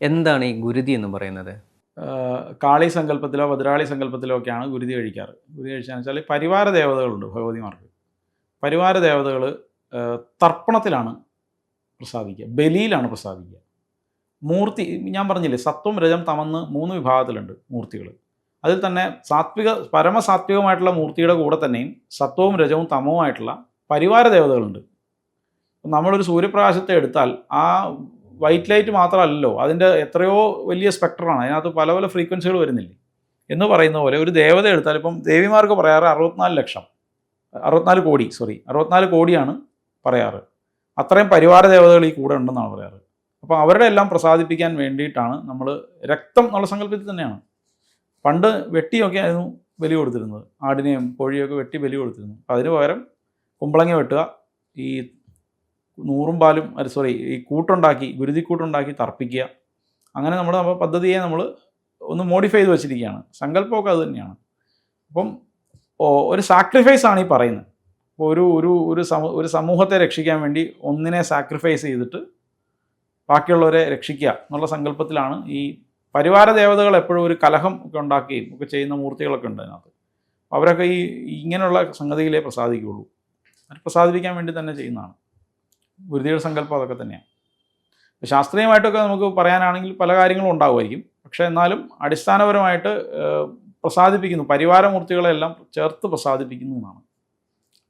എന്താണ് ഈ ഗുരുതി എന്ന് പറയുന്നത്? കാളി സങ്കല്പത്തിലോ ഭദ്രാളി സങ്കല്പത്തിലോ ഒക്കെയാണ് ഗുരുതി കഴിക്കാറ്. ഗുരുതി കഴിച്ചാന്ന് വെച്ചാൽ പരിവാര ദേവതകളുണ്ട് ഭഗവതിമാർക്ക്. പരിവാര ദേവതകൾ തർപ്പണത്തിലാണ് പ്രസാദിക്കുക. ബലിയിലാണ് പ്രസാദിക്കുക. മൂർത്തി ഞാൻ പറഞ്ഞില്ലേ സത്വം രജം തമന്ന് മൂന്ന് വിഭാഗത്തിലുണ്ട് മൂർത്തികൾ അതിൽ തന്നെ സാത്വിക പരമസാത്വികമായിട്ടുള്ള മൂർത്തിയുടെ കൂടെ തന്നെയും സത്വവും രജവും തമവുമായിട്ടുള്ള പരിവാര ദേവതകളുണ്ട്. നമ്മളൊരു സൂര്യപ്രകാശത്തെ എടുത്താൽ ആ വൈറ്റ് ലൈറ്റ് മാത്രമല്ലല്ലോ. അതിന്റെ എത്രയോ വലിയ സ്പെക്ടറാണ് അതിനകത്ത് പല പല ഫ്രീക്വൻസികൾ വരുന്നില്ലേ? എന്ന് പറയുന്ന പോലെ ഒരു ദേവത എടുത്താൽ ഇപ്പം ദേവിമാർക്ക് പറയാറ് അറുപത്തിനാല് ലക്ഷം. അറുപത്തിനാല് കോടി സോറി അറുപത്തിനാല് കോടിയാണ് പറയാറ്. അത്രയും പരിവാര ദേവതകൾ ഈ കൂടെ ഉണ്ടെന്നാണ് പറയാറ്. അപ്പോൾ അവരുടെ എല്ലാം പ്രസാദിപ്പിക്കാൻ വേണ്ടിയിട്ടാണ് നമ്മൾ രക്തം എന്നുള്ള സങ്കല്പത്തിൽ തന്നെയാണ്. പണ്ട് വെട്ടിയൊക്കെ ആയിരുന്നു ബലി കൊടുത്തിരുന്നത്. ആടിനെയും കോഴിയൊക്കെ വെട്ടി ബലി കൊടുത്തിരുന്നു. അതിന് പകരം കുമ്പളങ്ങ വെട്ടുക ഈ നൂറും പാലും അല്ല സോറി ഈ കൂട്ടുണ്ടാക്കി ഗുരുതിക്കൂട്ടുണ്ടാക്കി തർപ്പിക്കുക. അങ്ങനെ നമ്മൾ നമ്മുടെ പദ്ധതിയെ നമ്മൾ ഒന്ന് മോഡിഫൈ ചെയ്ത് വെച്ചിരിക്കുകയാണ്. സങ്കല്പമൊക്കെ അത് തന്നെയാണ്. അപ്പം ഒരു സാക്രിഫൈസ് ആണ് ഈ പറയുന്നത്. അപ്പോൾ ഒരു ഒരു ഒരു സമൂ ഒരു സമൂഹത്തെ രക്ഷിക്കാൻ വേണ്ടി ഒന്നിനെ സാക്രിഫൈസ് ചെയ്തിട്ട് ബാക്കിയുള്ളവരെ രക്ഷിക്കുക എന്നുള്ള സങ്കല്പത്തിലാണ് ഈ പരിവാര ദേവതകൾ എപ്പോഴും ഒരു കലഹം ഒക്കെ ഉണ്ടാക്കുകയും ഒക്കെ ചെയ്യുന്ന മൂർത്തികളൊക്കെ ഉണ്ട് അതിനകത്ത്. അവരൊക്കെ ഈ ഇങ്ങനെയുള്ള സംഗതികളെ പ്രസാദിക്കുകയുള്ളൂ. അത് പ്രസാദിപ്പിക്കാൻ വേണ്ടി തന്നെ ചെയ്യുന്നതാണ്. ഗുരുതിയുടെ സങ്കല്പം അതൊക്കെ തന്നെയാണ്. ശാസ്ത്രീയമായിട്ടൊക്കെ നമുക്ക് പറയാനാണെങ്കിൽ പല കാര്യങ്ങളും ഉണ്ടാകുമായിരിക്കും പക്ഷെ എന്നാലും അടിസ്ഥാനപരമായിട്ട് പ്രസാദിപ്പിക്കുന്നു. പരിവാരമൂർത്തികളെല്ലാം ചേർത്ത് പ്രസാദിപ്പിക്കുന്നു എന്നാണ്.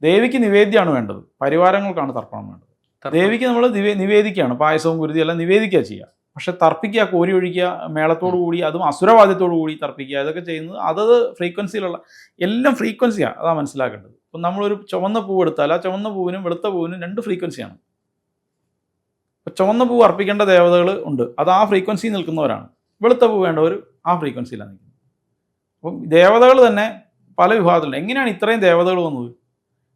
ദേവിക്ക് നിവേദ്യമാണ് വേണ്ടത്. പരിവാരങ്ങൾക്കാണ് തർപ്പണം വേണ്ടത്. ദേവിക്ക് നമ്മൾ നിവേ നിവേദിക്കുകയാണ്. പായസവും ഗുരുതി എല്ലാം നിവേദിക്കുക ചെയ്യുക. പക്ഷെ തർപ്പിക്കുക കോരി ഒഴിക്കുക മേളത്തോടു കൂടി അതും അസുരവാദ്യത്തോടു കൂടി തർപ്പിക്കുക ഇതൊക്കെ ചെയ്യുന്നത് അതത് ഫ്രീക്വൻസിയിലുള്ള എല്ലാം ഫ്രീക്വൻസിയാണ്. അതാണ് മനസ്സിലാക്കേണ്ടത്. ഇപ്പം നമ്മളൊരു ചുവന്ന പൂവ് എടുത്താൽ ആ ചുവന്ന പൂവിനും വെളുത്ത പൂവിനും രണ്ട് ഫ്രീക്വൻസിയാണ്. ഇപ്പം ചുവന്ന പൂവ് അർപ്പിക്കേണ്ട ദേവതകൾ ഉണ്ട്. അത് ആ ഫ്രീക്വൻസി നിൽക്കുന്നവരാണ്. വെളുത്ത പൂവ് വേണ്ടവർ ആ ഫ്രീക്വൻസിയിലാണ് നിൽക്കുന്നത്. അപ്പം ദേവതകൾ തന്നെ പല വിഭാഗത്തിലുണ്ട്. എങ്ങനെയാണ് ഇത്രയും ദേവതകൾ വന്നത്?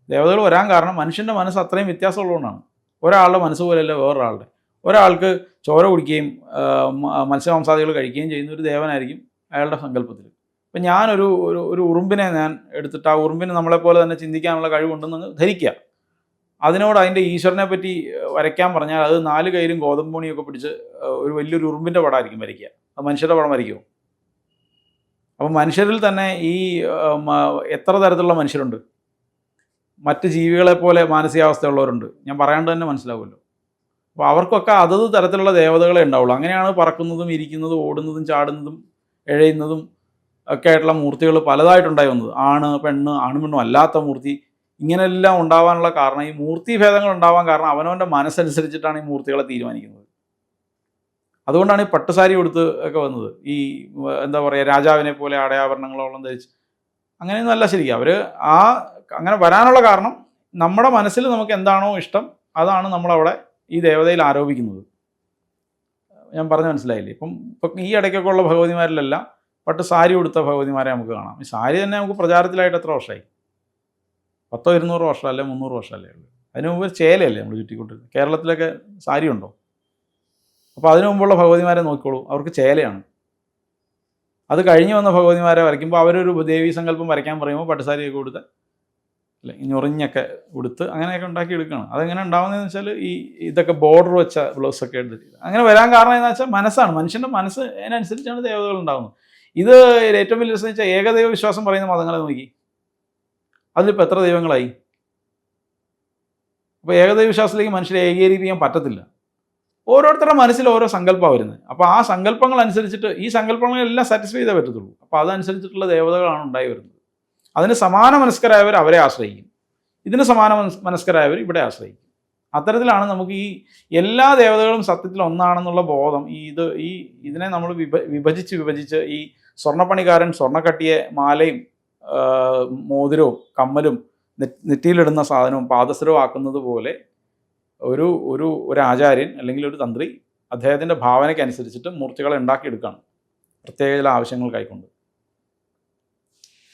ദേവതകൾ വരാൻ കാരണം മനുഷ്യന്റെ മനസ്സ് അത്രയും വ്യത്യാസമുള്ളതുകൊണ്ടാണ്. ഒരാളുടെ മനസ്സ് പോലെയല്ല വേറൊരാളുടെ. ഒരാൾക്ക് ചോര കുടിക്കുകയും മത്സ്യമാംസാദികൾ കഴിക്കുകയും ചെയ്യുന്ന ഒരു ദേവനായിരിക്കും അയാളുടെ സങ്കല്പത്തിൽ അപ്പം ഞാനൊരു ഒരു ഉറുമ്പിനെ ഞാൻ എടുത്തിട്ട് ആ ഉറുമ്പിന് നമ്മളെപ്പോലെ തന്നെ ചിന്തിക്കാനുള്ള കഴിവുണ്ടെന്ന് ധരിക്കുക. അതിനോട് അതിന്റെ ഈശ്വരനെ പറ്റി വരയ്ക്കാൻ പറഞ്ഞാൽ അത് നാല് കയ്യിലും ഗോതമ്പൂണിയൊക്കെ പിടിച്ച് ഒരു വലിയൊരു ഉറുമ്പിന്റെ പടമായിരിക്കും വരയ്ക്കുക. അത് മനുഷ്യരുടെ പടം വരയ്ക്കുമോ? അപ്പം മനുഷ്യരിൽ തന്നെ ഈ എത്ര തരത്തിലുള്ള മനുഷ്യരുണ്ട്? മറ്റ് ജീവികളെ പോലെ മാനസികാവസ്ഥയുള്ളവരുണ്ട്. ഞാൻ പറയാണ്ട് തന്നെ മനസ്സിലാവുമല്ലോ. അപ്പോൾ അവർക്കൊക്കെ അതത് തരത്തിലുള്ള ദേവതകളെ ഉണ്ടാവുള്ളൂ. അങ്ങനെയാണ് പറക്കുന്നതും ഇരിക്കുന്നതും ഓടുന്നതും ചാടുന്നതും എഴയുന്നതും ഒക്കെ ആയിട്ടുള്ള മൂർത്തികൾ പലതായിട്ടുണ്ടായി വന്നത്. ആണ് പെണ്ണ് ആണുമെണ്ണും അല്ലാത്ത മൂർത്തി ഇങ്ങനെല്ലാം ഉണ്ടാവാനുള്ള കാരണം ഈ മൂർത്തി ഭേദങ്ങൾ ഉണ്ടാവാൻ കാരണം അവനവന്റെ മനസ്സനുസരിച്ചിട്ടാണ് ഈ മൂർത്തികളെ തീരുമാനിക്കുന്നത്. അതുകൊണ്ടാണ് ഈ പട്ടുസാരി കൊടുത്ത് ഒക്കെ വന്നത്. ഈ എന്താ പറയുക രാജാവിനെ പോലെ ആടയാഭരണങ്ങളോളം ധരിച്ച്. അങ്ങനെയൊന്നും ശരിക്കും. അവർ ആ അങ്ങനെ വരാനുള്ള കാരണം നമ്മുടെ മനസ്സിൽ നമുക്ക് എന്താണോ ഇഷ്ടം അതാണ് നമ്മളവിടെ ഈ ദേവതയിൽ ആരോപിക്കുന്നത്. ഞാൻ പറഞ്ഞ മനസ്സിലായില്ലേ? ഇപ്പം ഇപ്പം ഈ ഇടയ്ക്കൊക്കെ ഉള്ള ഭഗവതിമാരിലെല്ലാം പട്ട് സാരി ഉടുത്ത ഭഗവതിമാരെ നമുക്ക് കാണാം. ഈ സാരി തന്നെ നമുക്ക് പ്രചാരത്തിലായിട്ട് എത്ര വർഷമായി? പത്തോ ഇരുന്നൂറ് വർഷം അല്ലെ മുന്നൂറ് അല്ലേ ഉള്ളൂ. അതിന് മുമ്പ് ഒരു ചേലയല്ലേ നമ്മൾ ചുറ്റിക്കൊണ്ടിരുന്നത്? കേരളത്തിലൊക്കെ സാരി ഉണ്ടോ? അപ്പോൾ അതിനു മുമ്പുള്ള ഭഗവതിമാരെ നോക്കിക്കോളൂ. അവർക്ക് ചേലയാണ്. അത് കഴിഞ്ഞു വന്ന ഭഗവതിമാരെ വരയ്ക്കുമ്പോൾ അവരൊരു ദേവീ സങ്കല്പം വരയ്ക്കാൻ പറയുമ്പോൾ പട്ടുസാരിയൊക്കെ കൊടുത്ത് അല്ലെ ഞൊറിഞ്ഞൊക്കെ ഉടുത്ത് അങ്ങനെയൊക്കെ ഉണ്ടാക്കി എടുക്കുകയാണ് അതെങ്ങനെ ഉണ്ടാവുന്നതെന്ന് വെച്ചാൽ ഈ ഇതൊക്കെ ബോർഡർ വെച്ച ബ്ലൗസൊക്കെ എടുത്തിട്ട്. അങ്ങനെ വരാൻ കാരണം എന്ന് വെച്ചാൽ മനസ്സാണ്. മനുഷ്യന്റെ മനസ്സ് അതിനനുസരിച്ചാണ് ദേവതകൾ ഉണ്ടാകുന്നത് ഇത് ഏറ്റവും വലിയ വെച്ചാൽ ഏകദൈവ വിശ്വാസം പറയുന്ന മതങ്ങളെ നോക്കി. അതിലിപ്പോൾ എത്ര ദൈവങ്ങളായി? അപ്പോൾ ഏകദൈവ വിശ്വാസത്തിലേക്ക് മനുഷ്യരെ ഏകീകരിപ്പിക്കാൻ പറ്റത്തില്ല. ഓരോരുത്തരുടെ മനസ്സിൽ ഓരോ സങ്കല്പമാണ് വരുന്നത്. അപ്പോൾ ആ സങ്കല്പങ്ങൾ അനുസരിച്ചിട്ട് ഈ സങ്കല്പങ്ങളെല്ലാം സാറ്റിസ്ഫൈ ചെയ്തേ പറ്റത്തുള്ളൂ. അപ്പോൾ അതനുസരിച്ചിട്ടുള്ള ദേവതകളാണ് ഉണ്ടായി വരുന്നത്. അതിന് സമാന മനസ്കരായവർ അവരെ ആശ്രയിക്കും. ഇതിന് സമാന മനസ് മനസ്കരായവർ ഇവിടെ ആശ്രയിക്കും. അത്തരത്തിലാണ് നമുക്ക് ഈ എല്ലാ ദേവതകളും സത്യത്തിൽ ഒന്നാണെന്നുള്ള ബോധം ഈ ഇത് ഈ ഇതിനെ നമ്മൾ വിഭ വിഭജിച്ച് വിഭജിച്ച് ഈ സ്വർണപ്പണിക്കാരൻ സ്വർണക്കട്ടിയെ മാലയും മോതിരവും കമ്മലും നെറ്റിയിലിടുന്ന സാധനവും പാദസരമാക്കുന്നത് പോലെ ഒരു ഒരു ഒരു ആചാര്യൻ അല്ലെങ്കിൽ ഒരു തന്ത്രി അദ്ദേഹത്തിന്റെ ഭാവനയ്ക്കനുസരിച്ചിട്ട് മൂർത്തികളെ ഉണ്ടാക്കിയെടുക്കുകയാണ് പ്രത്യേക ചില ആവശ്യങ്ങൾക്കായിക്കൊണ്ട്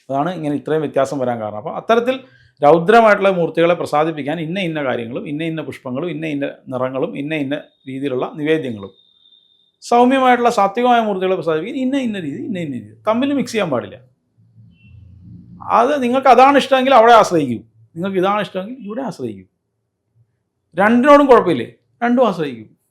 അതാണ് ഇങ്ങനെ ഇത്രയും വ്യത്യാസം വരാൻ കാരണം. അപ്പോൾ അത്തരത്തിൽ രൗദ്രമായിട്ടുള്ള മൂർത്തികളെ പ്രസാദിപ്പിക്കാൻ ഇന്ന ഇന്ന കാര്യങ്ങളും ഇന്ന ഇന്ന പുഷ്പങ്ങളും ഇന്ന ഇന്ന നിറങ്ങളും ഇന്ന ഇന്ന രീതിയിലുള്ള നിവേദ്യങ്ങളും സൗമ്യമായിട്ടുള്ള സാത്വികമായ മൂർത്തികളെ പ്രസാദിപ്പിക്കാൻ ഇന്ന ഇന്ന രീതി ഇന്ന ഇന്ന രീതി തമ്മിൽ മിക്സ് ചെയ്യാൻ പാടില്ല. അത് നിങ്ങൾക്ക് അതാണ് ഇഷ്ടമെങ്കിൽ അവിടെ ആശ്രയിക്കും. നിങ്ങൾക്ക് ഇതാണ് ഇഷ്ടമെങ്കിൽ ഇവിടെ ആശ്രയിക്കും. രണ്ടിനോടും കുഴപ്പമില്ലേ? രണ്ടും ആശ്രയിക്കും.